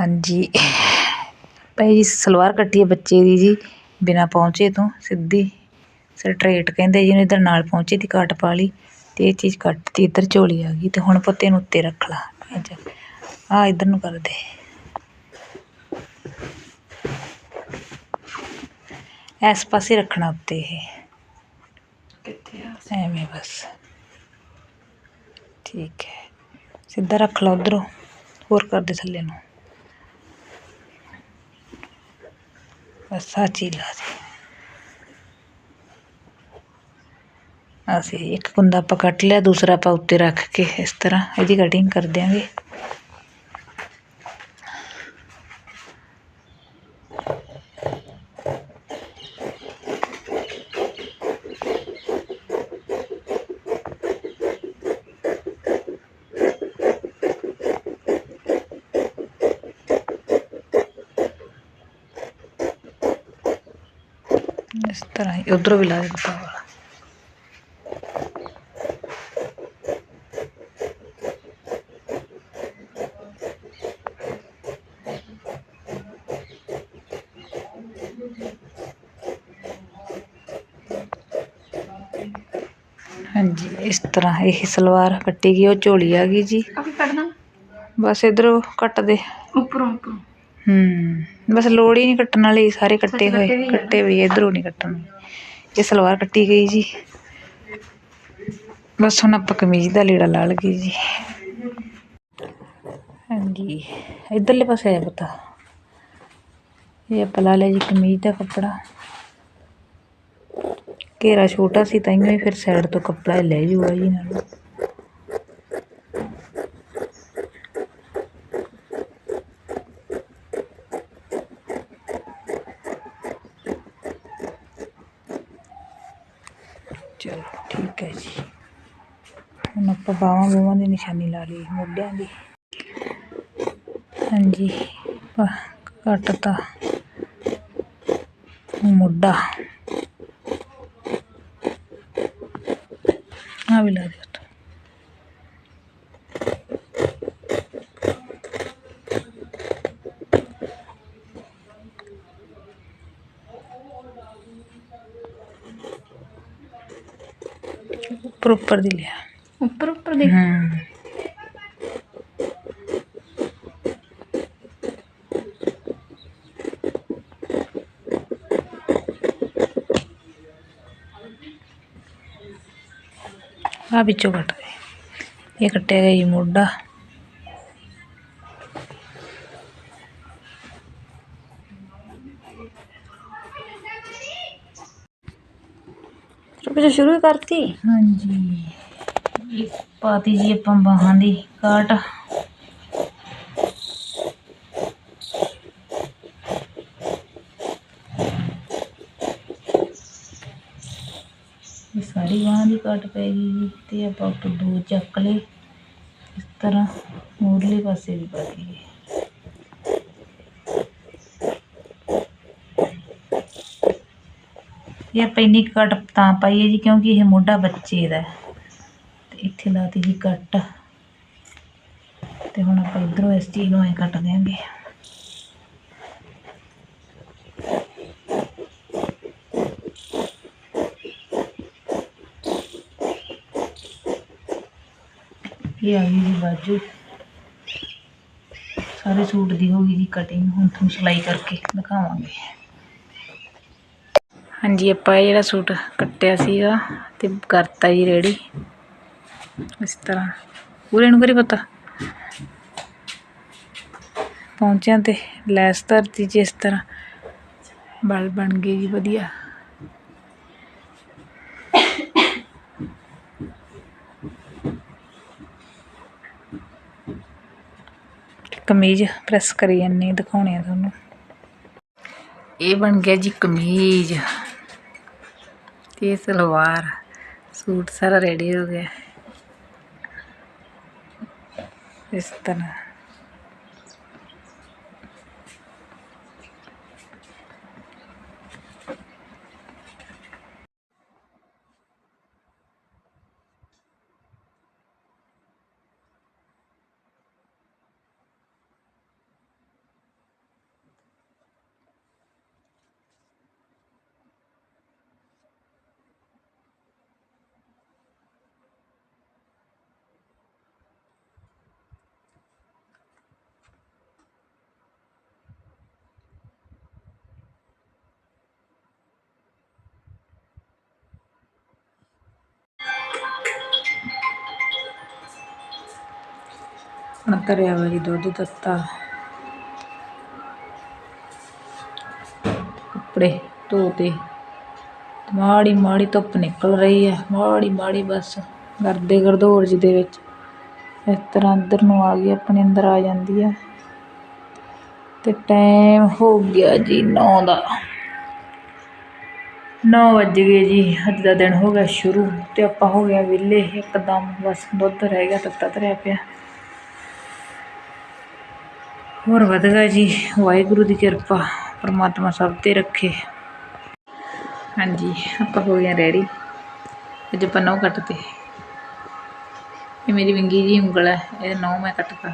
ਹਾਂਜੀ। ਭਾਈ ਜੀ ਸਲਵਾਰ ਕੱਟੀ ਹੈ ਬੱਚੇ ਦੀ ਜੀ ਬਿਨਾਂ ਪਹੁੰਚੇ ਤੋਂ ਸਿੱਧੀ। ਸਟਰੇਟ ਕਹਿੰਦੇ ਜਿਹਨੂੰ ਇੱਧਰ ਨਾਲ ਪਹੁੰਚੇ ਦੀ ਕਾਟ ਪਾ ਲਈ ਅਤੇ ਇਹ ਚੀਜ਼ ਕੱਟਤੀ ਇੱਧਰ ਝੋਲੀ ਆ ਗਈ ਅਤੇ ਹੁਣ ਪੁੱਤ ਇਹਨੂੰ ਉੱਤੇ ਰੱਖ ਲਾ। ਆ ਇੱਧਰ ਨੂੰ ਕਰ ਦੇ। ਇਸ ਪਾਸੇ ਰੱਖਣਾ ਉੱਤੇ ਇਹ। ਕਿੱਥੇ ਆ? ਐਵੇਂ ਬਸ। ਠੀਕ ਹੈ। ਸਿੱਧਾ ਰੱਖ ਲਾ ਉਧਰੋਂ। ਹੋਰ ਕਰ ਦੇ ਥੱਲੇ ਨੂੰ। ਬਸ ਆ ਚੀਜ਼ ਲਾ ਦੇ ਅਸੀਂ ਇੱਕ ਕੁੰਦਾ ਆਪਾਂ ਕੱਟ ਲਿਆ, ਦੂਸਰਾ ਆਪਾਂ ਉੱਤੇ ਰੱਖ ਕੇ ਇਸ ਤਰ੍ਹਾਂ ਇਹਦੀ ਕਟਿੰਗ ਕਰ ਦਿਆਂਗੇ। ਇਸ ਤਰ੍ਹਾਂ ਹੀ ਉਧਰੋਂ ਵੀ ਲਾ ਦੇ ਪਾ ਵਾਲਾ। ਹਾਂਜੀ ਇਸ ਤਰ੍ਹਾਂ ਇਹ ਸਲਵਾਰ ਕੱਟੀ ਗਈ ਉਹ ਝੋਲੀ ਆ ਗਈ ਜੀ। ਬਸ ਇਧਰੋਂ ਕੱਟ ਦੇ ਉੱਪਰੋਂ ਉੱਪਰੋਂ। ਹੂੰ। ਬਸ ਲੋੜ ਹੀ ਨਹੀਂ ਕੱਟਣ ਵਾਲੀ ਸਾਰੇ ਕੱਟੇ ਹੋਏ। ਕੱਟੇ ਵੀ ਇਧਰੋਂ ਨਹੀਂ ਕੱਟਣ ਇਹ ਸਲਵਾਰ ਕੱਟੀ ਗਈ ਜੀ। ਬਸ ਹੁਣ ਆਪਾਂ ਕਮੀਜ਼ ਦਾ ਲੀੜਾ ਲਾ ਲਈਏ ਜੀ। ਹਾਂਜੀ ਇਧਰਲੇ ਪਾਸੇ ਆ ਪਤਾ। ਇਹ ਆਪਾਂ ਲਾ ਲਿਆ ਜੀ ਕਮੀਜ਼ ਦਾ ਕੱਪੜਾ। ਘੇਰਾ ਛੋਟਾ ਸੀ ਤਾਂ ਹੀ ਫਿਰ ਸਾਈਡ ਤੋਂ ਕੱਪੜਾ ਲੈ ਜੂਗਾ ਜੀ ਨਾਲ। ਚਲੋ ਠੀਕ ਹੈ ਜੀ। ਹੁਣ ਆਪਾਂ ਬਾਹਾਂ ਬੂਹਾਂ ਦੀ ਨਿਸ਼ਾਨੀ ਲਾ ਲਈ, ਮੋਢਿਆਂ ਦੀ। ਹਾਂਜੀ ਪ- ਕੱਟਤਾ ਮੋਢਾ। ਆ ਵੀ ਲਾ ਦਿਓ ਉੱਤੋਂ। ਉੱਪਰ ਉੱਪਰ ਦੀ ਲਿਆ। ਉੱਪਰ ਉੱਪਰ ਦੇ? ਹਮ ਆ ਵਿੱਚੋਂ ਕੱਟ ਦੇ। ਇਹ ਕੱਟਿਆ ਗਿਆ ਜੀ ਮੋਢਾ। ਚੁੱਪ ਸ਼ੁਰੂ ਹੀ ਕਰਤੀ। ਹਾਂਜੀ। ਇਹ ਪਾਤੀ ਜੀ ਆਪਾਂ ਬਾਹਾਂ ਦੀ ਕਾਟ ਇਹ ਸਾਰੀ ਬਾਹਾਂ ਦੀ ਕਾਟ ਪੈ ਗਈ ਜੀ ਤੇ ਆਪਾਂ ਉੱਤੋਂ ਦੋ ਚੱਕ ਲਏ। ਇਸ ਤਰ੍ਹਾਂ ਮੂਰਲੇ ਪਾਸੇ ਵੀ ਪਾ ਦਈਏ। ਇਹ ਆਪਾਂ ਇੰਨੀ ਕੁ ਕੱਟ ਤਾਂ ਪਾਈਏ ਜੀ, ਕਿਉਂਕਿ ਇਹ ਮੋਢਾ ਬੱਚੇ ਦਾ ਹੈ। ਤੇ ਇੱਥੇ ਲਾਤੀ ਜੀ ਕੱਟ ਤੇ ਹੁਣ ਆਪਾਂ ਇਧਰੋਂ ਇਸ ਚੀਜ਼ ਨੂੰ ਐ ਕੱਟ ਦਿਆਂਗੇ। ਇਹ ਆ ਗਈ ਜੀ ਬਾਜੂ। ਸਾਰੇ ਸੂਟ ਦੀ ਹੋ ਗਈ ਜੀ ਕਟਿੰਗ ਹੁਣ ਤੁਹਾਨੂੰ ਸਿਲਾਈ ਕਰਕੇ ਦਿਖਾਵਾਂਗੇ। ਹਾਂਜੀ, ਆਪਾਂ ਇਹ ਜਿਹੜਾ ਸੂਟ ਕੱਟਿਆ ਸੀਗਾ ਤੇ ਕਰਤਾ ਜੀ ਰੈਡੀ। ਇਸ ਤਰ੍ਹਾਂ। ਪੂਰੇ ਨੂੰ ਕਰੀ ਪਤਾ। ਪਹੁੰਚਿਆਂ ਤੇ ਲੈਸ ਧਰਤੀ ਜੀ ਇਸ ਤਰ੍ਹਾਂ। ਬਲ ਬਣ ਗਏ ਜੀ ਵਧੀਆ। ਕਮੀਜ਼ ਪ੍ਰੈਸ ਕਰੀ ਜਾਂਦੀ, ਦਿਖਾਉਣੀ ਆ ਤੁਹਾਨੂੰ। ਇਹ ਬਣ ਗਿਆ ਜੀ ਕਮੀਜ਼। ਤੇ ਸਲਵਾਰ? ਸੂਟ ਸਾਰਾ ਰੈਡੀ ਹੋ ਗਿਆ। ਇਸ ਤਰ੍ਹਾਂ। ਧਰਿਆ ਵਾ ਜੀ, ਦੁੱਧ ਦਿੱਤਾ। ਕੱਪੜੇ ਧੋਤੇ। ਮਾੜੀ ਮਾੜੀ ਧੁੱਪ ਨਿਕਲ ਰਹੀ ਹੈ, ਮਾੜੀ ਮਾੜੀ ਬਸ। ਗਰਦੇ ਗਰਦੋਰ ਜੀ ਦੇ ਵਿੱਚ। ਇਸ ਤਰ੍ਹਾਂ ਅੰਦਰ ਨੂੰ ਆ ਗਈ, ਆਪਣੇ ਅੰਦਰ ਆ ਜਾਂਦੀ ਹੈ। ਤੇ ਟਾਈਮ ਹੋ ਗਿਆ ਜੀ 9 ਦਾ। 9 ਵੱਜ ਗਏ ਜੀ, ਅੱਜ ਦਾ ਦਿਨ ਹੋ ਗਿਆ ਸ਼ੁਰੂ। ਤੇ ਆਪਾਂ ਹੋ ਗਿਆ ਵਿਹਲੇ, ਇੱਕਦਮ ਬਸ ਦੁੱਧ ਰਹਿ ਗਿਆ, ਤੱਤਾ ਧਰਿਆ ਪਿਆ। ਹੋਰ ਵਧਗਾ ਜੀ, ਵਾਹਿਗੁਰੂ ਦੀ ਕਿਰਪਾ, ਪਰਮਾਤਮਾ ਸਭ ਤੇ ਰੱਖੇ। ਹਾਂਜੀ, ਆਪਾਂ ਹੋ ਗਏ ਰੈਡੀ ਅੱਜ ਆਪਾਂ ਨਹੁੰ ਕੱਟਤੇ। ਇਹ ਮੇਰੀ ਵਿੰਗੀ ਜੀ ਉਂਗਲ ਹੈ, ਇਹ ਨਹੁੰ ਮੈਂ ਕੱਟਤਾ।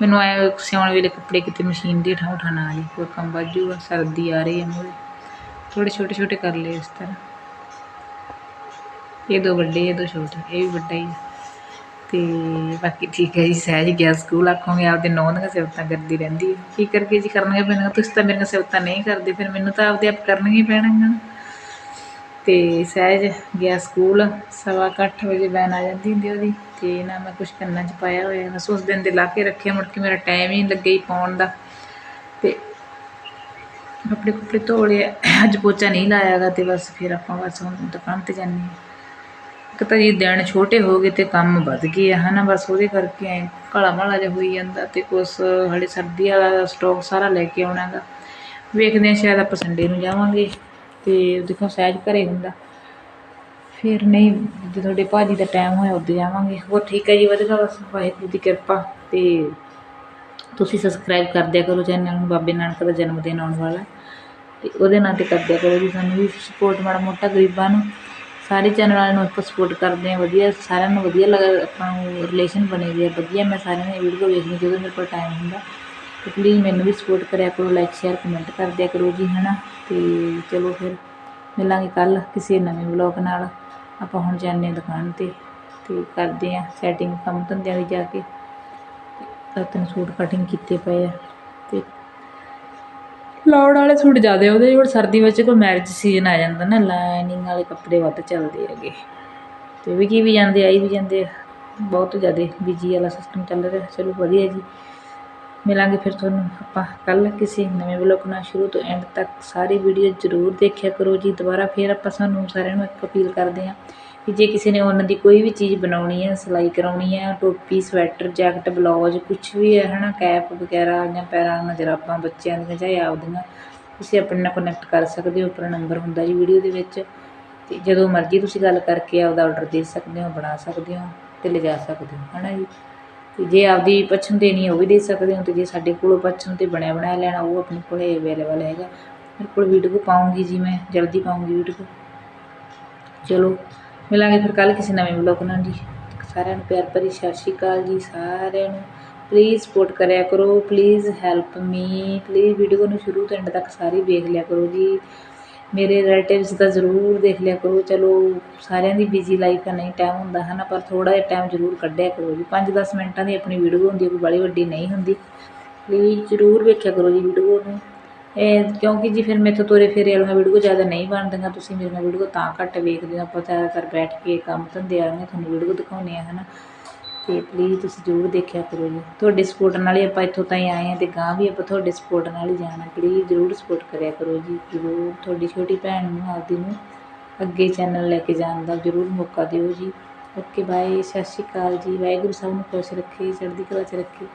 ਮੈਨੂੰ ਆਇਆ ਸਿਉਣ ਵੇਲੇ ਕੱਪੜੇ ਕਿਤੇ ਮਸ਼ੀਨ ਦੀ ਠਾ ਉਠਾ ਨਾ ਆ ਜਾਏ ਕੋਈ ਕੰਮ ਬਾਜੂਗਾ ਸਰਦੀ ਆ ਰਹੀ ਹੈ ਮੂਹਰੇ ਥੋੜੇ ਛੋਟੇ ਛੋਟੇ ਕਰ ਲਏ ਇਸ ਤਰ੍ਹਾਂ। ਇਹ ਦੋ ਵੱਡੇ, ਇਹ ਦੋ ਛੋਟੇ, ਇਹ ਵੀ ਵੱਡਾ ਹੀ ਹੈ। ਤੇ ਬਾਕੀ ਠੀਕ ਹੈ ਜੀ, ਸਹਿਜ ਗਿਆ ਸਕੂਲ, ਆਖੋਗੇ ਆਪਦੇ ਨੌਂ ਦੀਆਂ ਸਿਫਤਾਂ ਕਰਦੀ ਰਹਿੰਦੀ ਹੈ। ਕੀ ਕਰਕੇ ਜੀ ਕਰਨੀਆਂ ਪੈਣੀਆਂ ਤੁਸੀਂ ਤਾਂ ਮੇਰੀਆਂ ਸਿਫਤਾਂ ਨਹੀਂ ਕਰਦੇ, ਫਿਰ ਮੈਨੂੰ ਤਾਂ ਆਪਦੇ ਆਪ ਕਰਨੀਆਂ ਹੀ ਪੈਣਗੀਆਂ ਤੇ ਸਹਿਜ ਗਿਆ ਸਕੂਲ, ਸਵਾ ਕੁ ਅੱਠ ਵਜੇ ਵੈਨ ਆ ਜਾਂਦੀ ਹੁੰਦੀ ਉਹਦੀ, ਤੇ ਨਾ ਮੈਂ ਕੁਝ ਕੰਨਾਂ 'ਚ ਪਾਇਆ ਹੋਇਆ ਬਸ ਉਸ ਦਿਨ ਦੇ ਲਾ ਕੇ ਰੱਖਿਆ ਮੁੜ ਕੇ ਮੇਰਾ ਟਾਈਮ ਹੀ ਲੱਗੇ ਹੀ ਪਾਉਣ ਦਾ। ਤੇ ਕੱਪੜੇ ਕੁੱਪੜੇ ਧੋ ਲਏ, ਅੱਜ ਪੋਚਾ ਨਹੀਂ ਲਾਇਆਗਾ ਤੇ ਬਸ ਫਿਰ ਆਪਾਂ ਬਸ ਹੁਣ ਦੁਕਾਨ ਤੇ ਜਾਂਦੇ ਹਾਂ। ਇੱਕ ਤਾਂ ਜੀ ਦਿਨ ਛੋਟੇ ਹੋ ਗਏ ਤੇ ਕੰਮ ਵੱਧ ਗਏ ਆ ਨਾ ਬਸ ਉਹਦੇ ਕਰਕੇ ਐ ਕਾਲਾ ਮਾਲਾ ਜਿਹਾ ਹੋਈ ਜਾਂਦਾ ਅਤੇ ਕੁਛ ਹਾਲੇ ਸਰਦੀ ਵਾਲਾ ਸਟੋਕ ਸਾਰਾ ਲੈ ਕੇ ਆਉਣਾ ਗਾ। ਵੇਖਦੇ ਹਾਂ ਸ਼ਾਇਦ ਆਪਾਂ ਸੰਡੇ ਨੂੰ ਜਾਵਾਂਗੇ ਅਤੇ ਦੇਖੋ ਸਹਿਜ ਘਰੇ ਹੁੰਦਾ। ਫਿਰ ਨਹੀਂ ਜੇ ਤੁਹਾਡੇ ਭਾਜੀ ਦਾ ਟਾਈਮ ਹੋਇਆ ਉਦੋਂ ਜਾਵਾਂਗੇ। ਹੋਰ ਠੀਕ ਹੈ ਜੀ, ਵਧੀਆ ਬਸ, ਵਾਹਿਗੁਰੂ ਦੀ ਕਿਰਪਾ ਅਤੇ ਤੁਸੀਂ ਸਬਸਕ੍ਰਾਈਬ ਕਰ ਦਿਆ ਕਰੋ ਚੈਨਲ ਨੂੰ, ਬਾਬੇ ਨਾਨਕ ਦਾ ਜਨਮ ਦਿਨ ਆਉਣ ਵਾਲਾ। ਅਤੇ ਉਹਦੇ ਨਾਂ ਤੇ ਕਰ ਦਿਆ ਕਰੋ ਜੀ ਸਾਨੂੰ ਵੀ ਸਪੋਰਟ ਮਾੜਾ ਮੋਟਾ ਗਰੀਬਾਂ ਨੂੰ। ਸਾਰੇ ਚੈਨਲ ਵਾਲਿਆਂ ਨੂੰ ਆਪਾਂ ਸਪੋਰਟ ਕਰਦੇ ਹਾਂ, ਵਧੀਆ, ਸਾਰਿਆਂ ਨੂੰ ਵਧੀਆ ਲੱਗਾ, ਆਪਾਂ ਨੂੰ ਰਿਲੇਸ਼ਨ ਬਣੇ ਹੋਏ ਆ ਵਧੀਆ ਮੈਂ ਸਾਰਿਆਂ ਦੀ ਵੀਡੀਓ ਵੇਖਣੀ ਜਦੋਂ ਮੇਰੇ ਕੋਲ ਟਾਈਮ ਹੁੰਦਾ। ਤੇ ਪਲੀਜ਼ ਮੈਨੂੰ ਵੀ ਸਪੋਰਟ ਕਰਿਆ ਕਰੋ ਲਾਈਕ ਸ਼ੇਅਰ ਕਮੈਂਟ ਕਰ ਦਿਆ ਕਰੋ ਜੀ, ਹਨਾ? ਤੇ ਚਲੋ ਫਿਰ ਮਿਲਾਂਗੇ ਕੱਲ ਕਿਸੇ ਨਵੇਂ ਵਲੌਗ ਨਾਲ। ਆਪਾਂ ਹੁਣ ਜਾਂਦੇ ਹਾਂ ਦੁਕਾਨ ਤੇ ਤੇ ਕਰਦੇ ਹਾਂ ਸੈਟਿੰਗ ਕੰਮ ਧੰਦਿਆਂ ਦੀ ਜਾ ਕੇ। ਤਾਂ ਤਿੰਨ ਸੂਟ ਕਟਿੰਗ ਕੀਤੇ ਪਏ ਆ। ਤੇ ਲਾਉਣ ਵਾਲੇ ਸੂਟ ਜ਼ਿਆਦਾ ਉਹਦੇ ਹੁਣ ਸਰਦੀ ਵਿੱਚ ਕੋਈ ਮੈਰਿਜ ਸੀਜ਼ਨ ਆ ਜਾਂਦਾ ਨਾ ਲਾਈਨਿੰਗ ਵਾਲੇ ਕੱਪੜੇ ਵੱਧ ਚੱਲਦੇ ਹੈਗੇ। ਤੇ ਵੀ ਕੀ ਵੀ ਜਾਂਦੇ, ਆਈ ਵੀ ਜਾਂਦੇ ਆ। ਬਹੁਤ ਜ਼ਿਆਦਾ ਬਿਜ਼ੀ ਵਾਲਾ ਸਿਸਟਮ ਚੱਲ ਰਿਹਾ, ਚਲੋ ਵਧੀਆ ਜੀ। ਮਿਲਾਂਗੇ ਫਿਰ ਤੁਹਾਨੂੰ ਆਪਾਂ ਕੱਲ ਕਿਸੇ ਨਵੇਂ ਵਲੋਗ ਨਾਲ, ਸ਼ੁਰੂ ਤੋਂ ਐਂਡ ਤੱਕ। ਸਾਰੀ ਵੀਡੀਓ ਜ਼ਰੂਰ ਦੇਖਿਆ ਕਰੋ ਜੀ, ਦੁਬਾਰਾ ਫਿਰ ਆਪਾਂ ਸਾਨੂੰ ਸਾਰਿਆਂ ਨੂੰ ਇੱਕ ਅਪੀਲ ਕਰਦੇ ਹਾਂ। ਕਿ ਜੇ ਕਿਸੇ ਨੇ ਉਹਨਾਂ ਦੀ ਕੋਈ ਵੀ ਚੀਜ਼ ਬਣਾਉਣੀ ਹੈ, ਸਿਲਾਈ ਕਰਵਾਉਣੀ ਹੈ, ਟੋਪੀ, ਸਵੈਟਰ, ਜੈਕਟ ਬਲਾਊਜ ਕੁਛ ਵੀ ਹੈ ਹੈ ਨਾ ਕੈਪ ਵਗੈਰਾ ਜਾਂ ਪੈਰਾਂ ਦੀਆਂ ਜਰਾਬਾਂ ਬੱਚਿਆਂ ਦੀਆਂ ਚਾਹੇ ਆਪਦੀਆਂ, ਤੁਸੀਂ ਆਪਣੇ ਨਾਲ ਕਨੈਕਟ ਕਰ ਸਕਦੇ ਹੋ, ਆਪਣਾ ਨੰਬਰ ਹੁੰਦਾ ਜੀ ਵੀਡੀਓ ਦੇ ਵਿੱਚ। ਅਤੇ ਜਦੋਂ ਮਰਜ਼ੀ ਤੁਸੀਂ ਗੱਲ ਕਰਕੇ ਆਪਦਾ ਔਡਰ ਦੇ ਸਕਦੇ ਹੋ, ਬਣਾ ਸਕਦੇ ਹੋ ਅਤੇ ਲਿਜਾ ਸਕਦੇ ਹੋ ਹੈ ਨਾ ਜੀ। ਅਤੇ ਜੇ ਆਪਦੀ ਪਛਮ ਦੇਣੀ ਉਹ ਵੀ ਦੇ ਸਕਦੇ ਹੋ ਅਤੇ ਜੇ ਸਾਡੇ ਕੋਲੋਂ ਪਛਮ ਤੇ ਬਣਿਆ ਬਣਾਇਆ ਲੈਣਾ, ਉਹ ਆਪਣੇ ਕੋਲ ਅਵੇਲੇਬਲ ਹੈਗਾ। ਮੇਰੇ ਕੋਲ ਵੀਡੀਓ ਪਾਉਂਗੀ ਜੀ ਮੈਂ, ਜਲਦੀ ਪਾਉਂਗੀ ਵੀਡੀਓ ਚਲੋ। ਮਿਲਾਂਗੇ ਫਿਰ ਕੱਲ ਕਿਸੇ ਨਵੇਂ ਵਲੋਗ ਨਾਲ ਜੀ। ਸਾਰਿਆਂ ਨੂੰ ਪਿਆਰ ਭਰੀ ਸਤਿ ਸ਼੍ਰੀ ਅਕਾਲ ਜੀ, ਸਾਰਿਆਂ ਨੂੰ। ਪਲੀਜ਼ ਸਪੋਰਟ ਕਰਿਆ ਕਰੋ please help me please video ਨੂੰ ਸ਼ੁਰੂ ਤੋਂ ਐਂਡ ਤੱਕ ਸਾਰੀ ਵੇਖ ਲਿਆ ਕਰੋ ਜੀ। ਮੇਰੇ ਰਿਲੇਟਿਵਸ ਦਾ ਜ਼ਰੂਰ ਦੇਖ ਲਿਆ ਕਰੋ। ਚਲੋ, ਸਾਰਿਆਂ ਦੀ ਬਿਜ਼ੀ ਲਾਈਫ ਹੈ ਨਹੀਂ ਟਾਈਮ ਹੁੰਦਾ ਹੈ ਨਾ ਪਰ ਥੋੜਾ ਜਿਹਾ ਟਾਈਮ ਜ਼ਰੂਰ ਕੱਢਿਆ ਕਰੋ ਜੀ। 5-10 ਮਿੰਟਾਂ ਦੀ ਆਪਣੀ ਵੀਡੀਓ ਹੁੰਦੀ ਹੈ, ਕੋਈ ਬੜੀ ਵੱਡੀ ਨਹੀਂ ਹੁੰਦੀ। ਪਲੀਜ਼ ਜ਼ਰੂਰ ਵੇਖਿਆ ਕਰੋ ਜੀ ਵੀਡੀਓ ਨੂੰ। ਇਹ ਕਿਉਂਕਿ ਜੀ ਫਿਰ ਮੇਥੋਂ ਤੁਰੇ ਫੇਰੇ ਵਾਲੀਆਂ ਵੀਡੀਓ ਜ਼ਿਆਦਾ ਨਹੀਂ ਬਣਦੀਆਂ, ਤੁਸੀਂ ਮੇਰੀਆਂ ਵੀਡੀਓ ਤਾਂ ਘੱਟ ਵੇਖਦੇ ਹੋ। ਆਪਾਂ ਜ਼ਿਆਦਾਤਰ ਬੈਠ ਕੇ ਕੰਮ ਧੰਦੇ ਵਾਲੀਆਂ ਤੁਹਾਨੂੰ ਵੀਡੀਓ ਦਿਖਾਉਂਦੇ ਆ ਹਨਾ। ਤੇ ਪਲੀਜ਼ ਤੁਸੀਂ ਜ਼ਰੂਰ ਦੇਖਿਆ ਕਰੋ ਜੀ। ਤੁਹਾਡੇ ਸਪੋਰਟ ਨਾਲ ਹੀ ਆਪਾਂ ਇੱਥੋਂ ਤਾਈਂ ਆਏ ਹਾਂ ਤੇ ਗਾਂ ਵੀ ਆਪਾਂ ਤੁਹਾਡੇ ਸਪੋਰਟ ਨਾਲ ਹੀ ਜਾਣਾ। ਪਲੀਜ਼ ਜ਼ਰੂਰ ਸਪੋਰਟ ਕਰਿਆ ਕਰੋ ਜੀ। ਜ਼ਰੂਰ ਤੁਹਾਡੀ ਛੋਟੀ ਭੈਣ ਨੂੰ, ਆਪਦੀ ਨੂੰ ਅੱਗੇ ਚੈਨਲ ਲੈ ਕੇ ਜਾਣ ਦਾ ਜ਼ਰੂਰ ਮੌਕਾ ਦਿਓ ਜੀ। ਓਕੇ ਬਾਏ ਸਤਿ ਸ਼੍ਰੀ ਅਕਾਲ ਜੀ। ਵਾਹਿਗੁਰੂ ਸਭ ਨੂੰ ਖੁਸ਼ ਰੱਖੇ, ਚੜ੍ਹਦੀ ਕਲਾ 'ਚ ਰੱਖੇ।